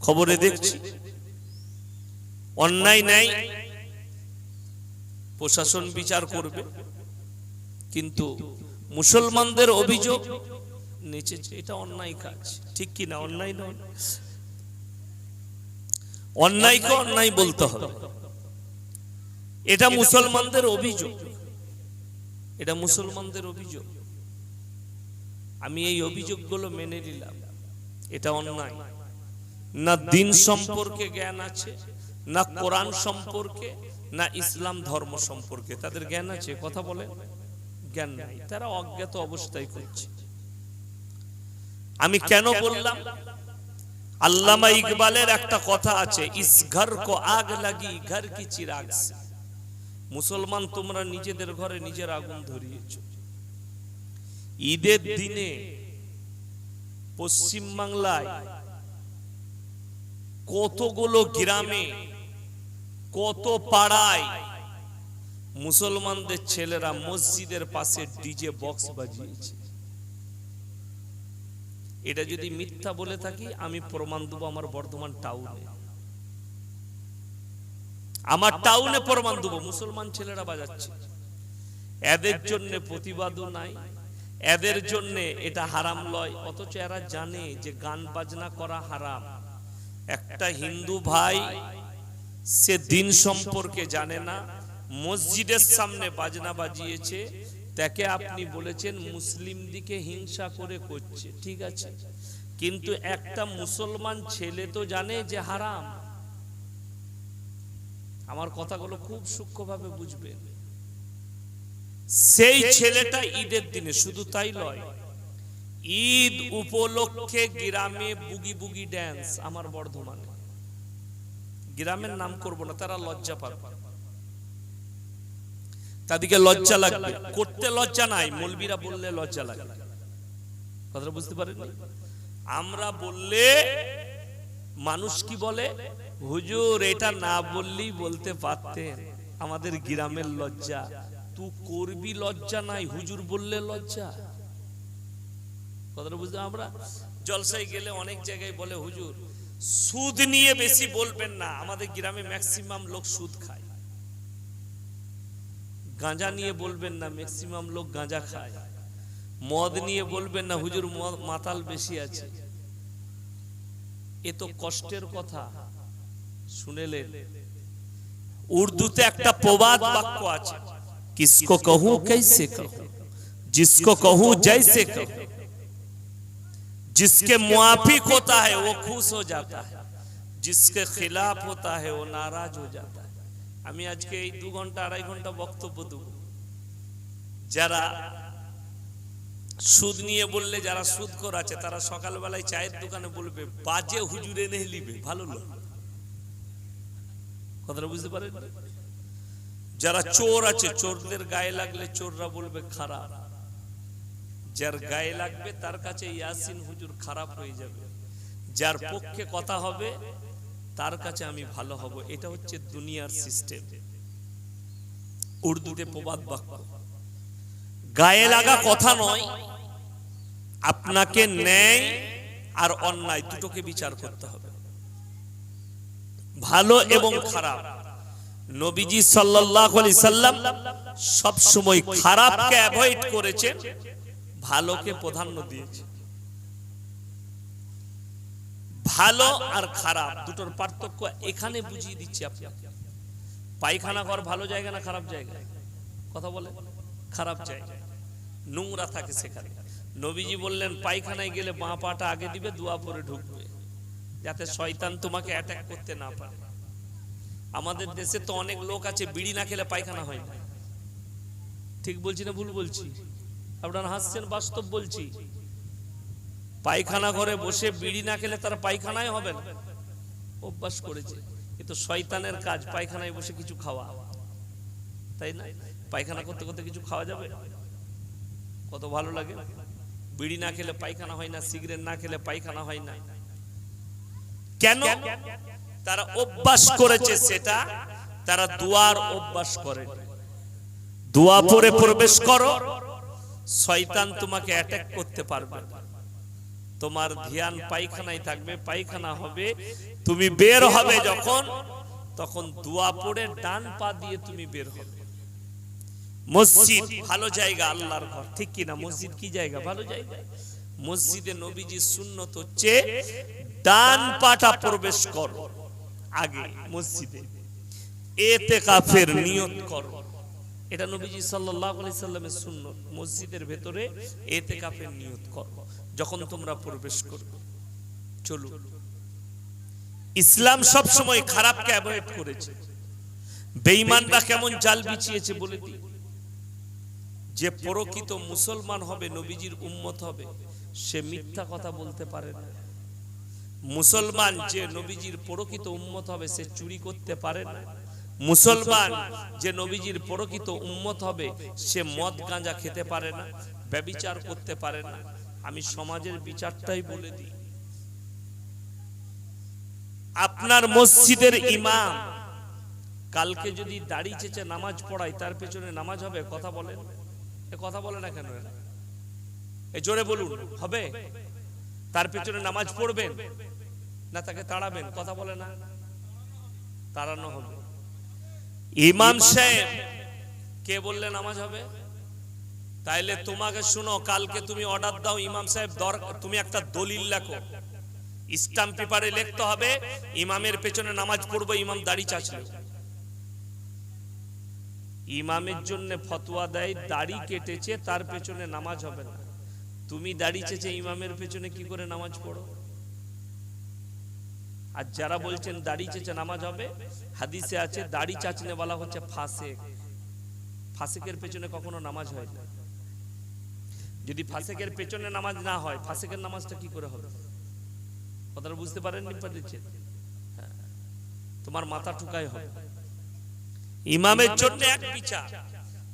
খবরে দেখছি। অন্যায় নেই। প্রশাসন বিচার করবে। কিন্তু মুসলমানদের অভিযোগ নেচেছে। এটা অন্যায় কাজ। ঠিক কি না অন্যায় নয়। অন্যায়কে অন্যায় বলতে হবে। এটা মুসলমানদের অভিযোগ। এটা মুসলমানদের অভিযোগ। আমি এই অভিযোগগুলো মেনে নিলাম। এটা অন্যায়। না দিন সম্পর্কে জ্ঞান আছে না কোরআন সম্পর্কে না ইসলাম ধর্ম সম্পর্কে। তাদের জ্ঞান আছে কথা বলে জ্ঞান নাই তারা অজ্ঞাত অবস্থায় করছে। আমি কেন বললাম? আল্লামা ইকবালের একটা কথা আছে ইস ঘর কো আগ লাগি ঘর কি চিরাগ মুসলমান তোমরা নিজেদের ঘরে নিজের আগুন ধরিয়েছ। ঈদের দিনে পশ্চিম বাংলায় কতগুলো গ্রামে, কত পাড়ায় মুসলমানদের ছেলেরা মসজিদের পাশে ডিজে বক্স বাজিয়েছে। এটা যদি মিথ্যা বলে থাকি, আমি প্রমাণ দেবো আমার বর্ধমান টাউনে। আমার টাউনে প্রমাণ দেবো, মুসলমান ছেলেরা বাজাচ্ছে। এদের জন্য প্রতিবাদও নাই, এদের জন্য এটা হারাম লয়, অথচ এরা জানে যে গান বাজনা করা হারাম। একটা হিন্দু ভাই, সে দিন সম্পর্কে জানে না, মসজিদের সামনে বাজনা বাজিয়েছে, তাকে আপনি বলেছেন মুসলিম দিকে হিংসা করে করছে, ঠিক আছে? কিন্তু একটা মুসলমান ছেলে তো জানে যে হারাম। আমার কথাগুলো খুব সূক্ষ্মভাবে বুঝবেন। সেই ছেলেটা ঈদের দিনে, শুধু তাই নয় ঈদ উপলক্ষে গ্রামে বুগি বুগি ড্যান্স আমার বর্ধমানে। গ্রামের নাম করব না, তারা লজ্জা পাবে। তাদেরকে লজ্জা লাগবে। করতে লজ্জা নাই, মলবিরা বললে লজ্জা লাগবে কথাটা বুঝতে পারেন আমরা বললে মানুষ কি বলে? হুজুর, এটা না বললেই বলতে পারতেন। আমাদের গ্রামের লজ্জা। তুই করবি লজ্জা নাই, হুজুর বললে লজ্জা। কথাটা বুঝতে আমরা জলসায় গেলে অনেক জায়গায় বলে হুজুর সুদ নিয়ে বেশি বলবেন না আমাদের গ্রামে ম্যাক্সিমাম লোক সুদ খায় গাঁজা নিয়ে বলবেন না ম্যাক্সিমাম লোক গাঁজা খায় মদ নিয়ে বলবেন না হুজুর মদ মাতাল বেশি আছে এ তো কষ্টের কথা শুনেলেন উর্দুতে একটা প্রবাদ বাক্য আছে কিসকো कहूं कैसे कहूं जिसको कहूं जैसे कहूं जिसके मुआफिक होता है वो खुश हो जाता है जिसके खिलाफ होता है वो नाराज हो जाता है আমি আজকে এই দু ঘন্টা আড়াই ঘন্টা বক্তব্য দেব যারা সুদ নিয়ে বললে যারা সুদ কর আছে তারা সকালবেলায় চায়ের দোকানে বলবে বাজে হুজুরে নেই লিবে ভালো লোক কথাটা বুঝতে পারেন যারা চোর আছে চোরদের গায়ে লাগলে চোররা বলবে খারাপ যার গায়ে লাগবে তার কাছে ইয়াসিন হুজুর খারাপ হয়ে যাবে। যার পক্ষে কথা হবে, তার কাছে আমি ভালো হব। এটা হচ্ছে দুনিয়ার সিস্টেম। উর্দুতে প্রবাদ বাক্য। গায়ে লাগা কথা নয়, আপনাকে ন্যায় আর অন্যায় দুটোকে বিচার করতে হবে। ভালো এবং খারাপ। নবীজি আলাইহি সাল্লাম সব সময় খারাপকে অ্যাভয়েড করেছেন। ভালোকে প্রাধান্য দিয়েছে। ভালো আর খারাপ, দুটোর পার্থক্য এখানে বুঝিয়ে দিচ্ছি আপনাকে পায়খানা ঘর ভালো জায়গা না খারাপ জায়গা? কথা বলে? খারাপ জায়গা। নোংরা থাকে সেখানে। নবীজি বললেন, পায়খানায় গেলে বাঁ পাটা আগে দিবে, দুয়া পরে ঢুকবে। যাতে শয়তান তোমাকে অ্যাটাক করতে না পারে। আমাদের দেশে তো অনেক লোক আছে, বিড়ি না খেলে পায়খানা হয় না। ঠিক বলছি না ভুল বলছি? আপনারা হাসছেন, বাস্তব বলছি। পায়খানা ঘরে বসে বিড়ি না খেলে তারা পায়খানায় হবে না। অভ্যাস করেছে। এ তো শয়তানের কাজ, পায়খানায় বসে কিছু খাওয়া। তাই না? পায়খানা করতে করতে কিছু খাওয়া যাবে? কত ভালো লাগে। বিড়ি না খেলে পায়খানা হয় না, সিগারেট না খেলে পায়খানা হয় না। কেন? তারা অভ্যাস করেছে সেটা, তারা দুয়ার অভ্যাস করে। দোয়া পরে প্রবেশ করো। শয়তান তোমাকে অ্যাটাক করতে পারবে। তোমার ধ্যান পায়খানায় থাকবে, পায়খানা হবে, তুমি বের হবে যখন, তখন দোয়া পড়ে ডান পা দিয়ে তুমি বের হবে। মসজিদ ভালো জায়গা আল্লাহর ঘর, ঠিক কিনা? মসজিদ কি জায়গা? ভালো জায়গা। মসজিদে নবীজির সুন্নত হচ্ছে ডান পাটা প্রবেশ কর, আগে মসজিদে। এতে কাফের নিয়ত কর। এটা নবীজি আলাইহি সাল্লামের সুন্নত মসজিদের ভেতরে এতে কাফের নিয়ত কর। যখন তোমরা প্রবেশ করবে, চলো। ইসলাম সব সময় খারাপকে অ্যাভয়েড করেছে। বেঈমানরা কেমন জাল বিছিয়েছে বলে দিই। যে প্রকৃত মুসলমান হবে, নবীজির উম্মত হবে, সে মিথ্যা কথা বলতে পারে না। মুসলমান যে নবীজির প্রকৃত উম্মত হবে, সে চুরি করতে পারে না। মুসলমান যে নবীজির প্রকৃত উম্মত হবে, সে মদ গাঁজা খেতে পারে না, ব্যবিচার করতে পারে না। আমি সমাজের বিচারটাই বলে দিই। আপনার মসজিদের ইমাম কালকে যদি দাড়ি চেচে নামাজ পড়ায়, তার পেছনে নামাজ হবে? কথা বলেন। এ কথা বলে না কেন এ জোরে বলুন, হবে? তার পেছনে নামাজ পড়বেন? না, তাকে তাড়াবেন? কথা বলে না? তাড়ানো হবে। ইমাম সাহেব কে বললে নামাজ হবে? তাইলে তোমাকে শুনো কালকে তুমি অর্ডার দাও ইমাম সাহেব দরকার তুমি একটা দলিল লেখো। স্টাম্প পেপারে লিখতে হবে ইমামের পেছনে নামাজ পড়ব ইমাম দাড়ি চাচলে। ইমামের জন্য ফতোয়া দেয় দাড়ি কেটেছে তার পেছনে নামাজ হবে না। তুমি দাড়ি চেচে ইমামের পেছনে কি করে নামাজ পড়ো? আর যারা বলছেন দাড়ি চেচে নামাজ হবে, হাদিসে আছে দাড়ি চাচনে বলা হচ্ছে ফাসেক। ফাসেকের পেছনে কখনো নামাজ হয় না। যদি ফাসেকের পেছনে নামাজ না হয়, ফাসেকের নামাজটা কি করে হবে? কথাটা বুঝতে পারছেন হ্যাঁ। তোমার মাথা ঠুকাই হবে। ইমামের জন্য এক বিচার।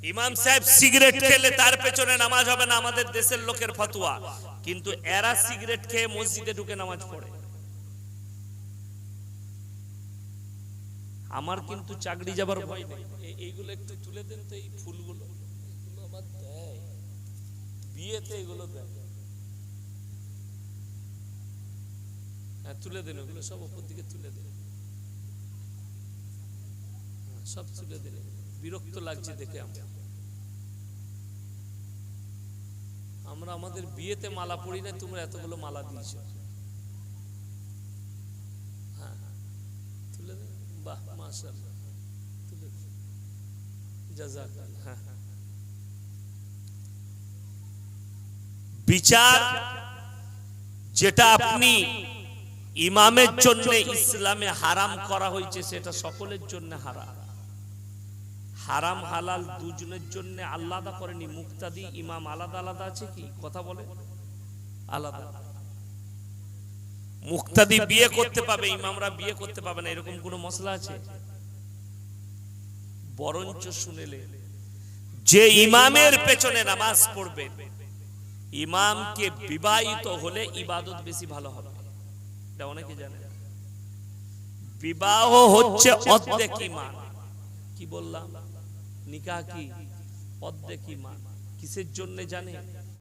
ইমাম সাহেব সিগারেট খেলে তার পেছনে নামাজ হবে না, আমাদের দেশের লোকের ফতোয়া। কিন্তু এরা সিগারেট খেয়ে মসজিদে ঢুকে নামাজ পড়ে। আমার কিন্তু চাকরি যাবার ভয় নেই। এইগুলো একটু তুলে দেন তো এই ফুলগুলো। আমার দেয়। বিয়েতে এগুলো দেয়। হ্যাঁ তুলে দেন ওগুলো সব উপর দিকে তুলে দেন। হ্যাঁ, সব তুলে দিলে বিরক্ত লাগছে দেখে আমরা। আমরা আমাদের বিয়েতে মালা পড়ি না তোমরা এতগুলো মালা দিয়েছ হ্যাঁ তুলে দেন বাহ হ্যাঁ। বিচার যেটা আপনি ইমামের জন্য ইসলামে হারাম করা হয়েছে, সেটা সকলের জন্য হারাম। হারাম, হালাল দুজনের জন্য আলাদা করেনি। মুক্তাদি, ইমাম আলাদা আলাদা আছে কি? কথা বলে আলাদা। মুক্তাদি বিয়ে করতে পাবে, ইমামরা বিয়ে করতে পাবে না, এরকম কোনো মশলা আছে? বরঞ্চ শুনেলে, যে ইমামের পেছনে নামাজ পড়বে, ইমামকে বিবাহিত হলে ইবাদত বেশি ভালো হবে। এটা অনেকে জানে। বিবাহ হচ্ছে অর্ধেক ইমান। কি বললাম? নিকাহ কি? অর্ধেক ইমান। কিসের জন্য জানে?